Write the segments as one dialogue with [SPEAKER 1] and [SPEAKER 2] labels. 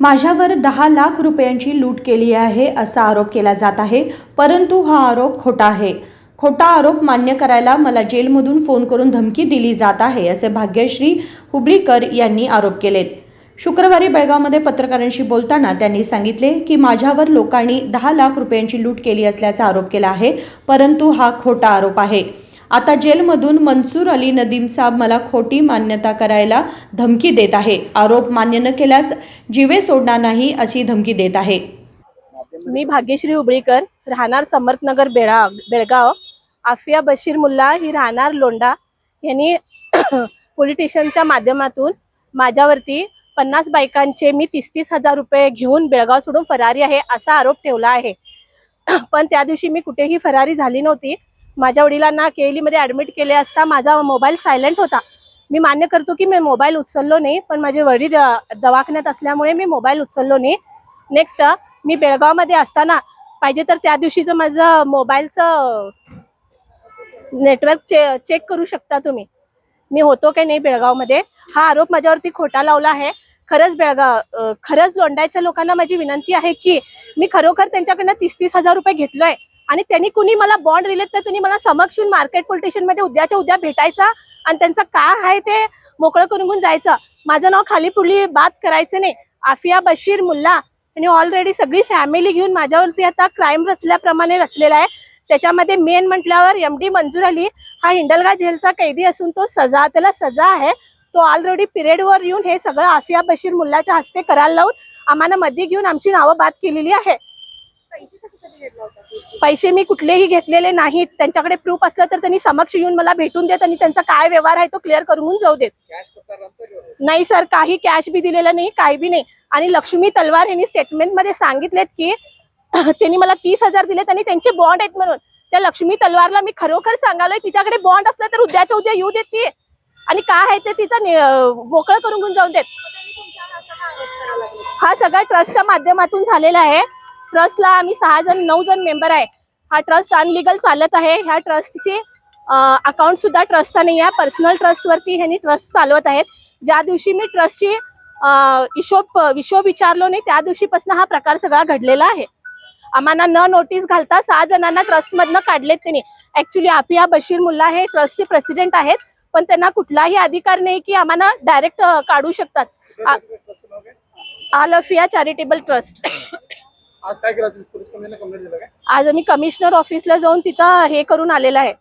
[SPEAKER 1] माझ्यावर दहा लाख रुपयांची लूट केली आहे असा आरोप केला जात आहे परंतु हा आरोप खोटा आहे. खोटा आरोप मान्य करायला मला जेलमधून फोन करून धमकी दिली जात आहे असे भाग्यश्री हुबळीकर यांनी आरोप केलेत. शुक्रवारी बेळगावमध्ये पत्रकारांशी बोलताना त्यांनी सांगितले की माझ्यावर लोकांनी दहा लाख रुपयांची लूट केली असल्याचा आरोप केला आहे परंतु हा खोटा आरोप आहे. आता जेलमधून मनसूर अली नदीम साब मला खोटी मान्यता करायला धमकी देत आहे. आरोप मान्य न केल्यास जीवे सोडणार नाही अशी धमकी देत आहे.
[SPEAKER 2] मी भाग्यश्री हुबळीकर राहणार समर्थनगर बेळा बेळगाव. आफिया बशीर मुल्ला ही राहणार लोंडा यांनी पोलिटिशनच्या माध्यमातून माझ्यावरती पन्नास बायकांचे मी तीस तीस हजार रुपये घेऊन बेळगाव सोडून फरारी आहे असा आरोप ठेवला आहे. पण त्या दिवशी मी कुठेही फरारी झाली नव्हती. माझ्या वडिलांना केलीमध्ये ॲडमिट केले असता माझा मोबाईल सायलेंट होता. मी मान्य करतो की मी मोबाईल उचललो नाही पण माझे वडील दवाखान्यात असल्यामुळे मी मोबाईल उचललो नाही. नेक्स्ट मी बेळगावमध्ये असताना पाहिजे तर त्या दिवशीचं माझं मोबाईलचं नेटवर्क चे चेक करू शकता तुम्ही. मी होतो काही नाही बेळगावमध्ये? हा आरोप माझ्यावरती खोटा लावला आहे. खरंच बेळगाव खरंच लोंढायच्या लोकांना माझी विनंती आहे की मी खरोखर त्यांच्याकडनं तीस तीस हजार रुपये घेतलोय. आणि त्यांनी कुणी मला बॉन्ड दिलेत तर त्यांनी मला समक्ष येऊन मार्केट पोलिटेशनमध्ये उद्याच्या उद्या भेटायचा. आणि त्यांचं काय आहे ते मोकळं करून घेऊन जायचं. माझं नाव खाली पुढली बात करायचं नाही. आफिया बशीर मुल्ला आणि ऑलरेडी सगळी फॅमिली घेऊन माझ्यावरती आता क्राईम रचल्याप्रमाणे रचलेला आहे. त्याच्यामध्ये मेन म्हटल्यावर एम डी मंजूर अली हा हिंडलगा जेलचा कैदी असून तो सजा त्याला सजा आहे. तो ऑलरेडी पिरियडवर येऊन हे सगळं आफिया बशीर मुल्लाच्या हस्ते करायला लावून आम्हाला मध्ये घेऊन आमची नावं बाद केलेली आहे. पैसे मी कुठलेही घेतलेले नाहीत. त्यांच्याकडे प्रूफ असलं तर त्यांनी समक्ष येऊन मला भेटून देत आणि त्यांचा काय व्यवहार आहे तो क्लिअर करून जाऊ देत. नाही सर काही कॅश बी दिलेलं नाही काही बी नाही. आणि लक्ष्मी तलवार यांनी स्टेटमेंटमध्ये सांगितलेत की त्यांनी मला तीस हजार दिलेत आणि त्यांचे बॉन्ड आहेत म्हणून. त्या लक्ष्मी तलवारला मी खरोखर सांगालोय तिच्याकडे बॉन्ड असलं तर उद्याच्या उद्या येऊ देत ती. आणि काय आहे ते तिचं मोकळं करून घेऊन जाऊन देत. हा सगळा ट्रस्टच्या माध्यमातून झालेला आहे. ट्रस्टला आम्ही सहा जण नऊ जण मेंबर आहे. हा ट्रस्ट अनलिगल चालत आहे. ह्या ट्रस्टची अकाउंट सुद्धा ट्रस्टचा नाही आहे. पर्सनल ट्रस्टवरती ह्यांनी ट्रस्ट चालवत आहेत. ज्या दिवशी मी ट्रस्टची हिशोब हिशोब विचारलो नाही त्या दिवशीपासून हा प्रकार सगळा घडलेला आहे. आम्हाला न नोटीस घालता सहा जणांना ट्रस्टमधनं काढलेत त्यांनी. ऍक्च्युली आफिया बशीर मुल्ला हे ट्रस्टचे प्रेसिडेंट आहेत. पण त्यांना कुठलाही अधिकार नाही की आम्हाला डायरेक्ट काढू शकतात. आ- आल अफिया चॅरिटेबल ट्रस्ट
[SPEAKER 3] आज काय केलं? तुम्ही पोलीस कंप्लेंट कंप्लेंट दिलं काय?
[SPEAKER 2] आज आम्ही कमिशनर ऑफिसला जाऊन तिथं हे करून आलेलं आहे.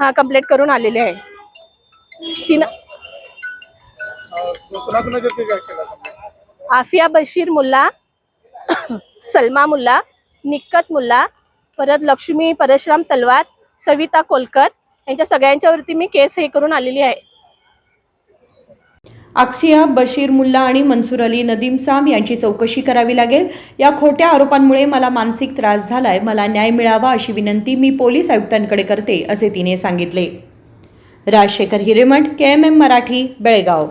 [SPEAKER 2] हा कंप्लेंट करून आलेले आहे. तिनं
[SPEAKER 3] कुणा कुणा काय केलं complaint?
[SPEAKER 2] आफिया बशीर मुल्ला सलमा मुल्ला निक्कत मुल्ला परत लक्ष्मी परशुराम तलवार सविता कोलकर यांच्या सगळ्यांच्यावरती मी केस हे करून आलेली आहे.
[SPEAKER 1] अक्सिया बशीर मुल्ला आणि मनसूर अली नदीम साम यांची चौकशी करावी लागेल. या खोट्या आरोपांमुळे मला मानसिक त्रास झालाय. मला न्याय मिळावा अशी विनंती मी पोलीस आयुक्तांकडे करते असे तिने सांगितले. Rajshekhar Hiremath K M M Marathi Belgaum.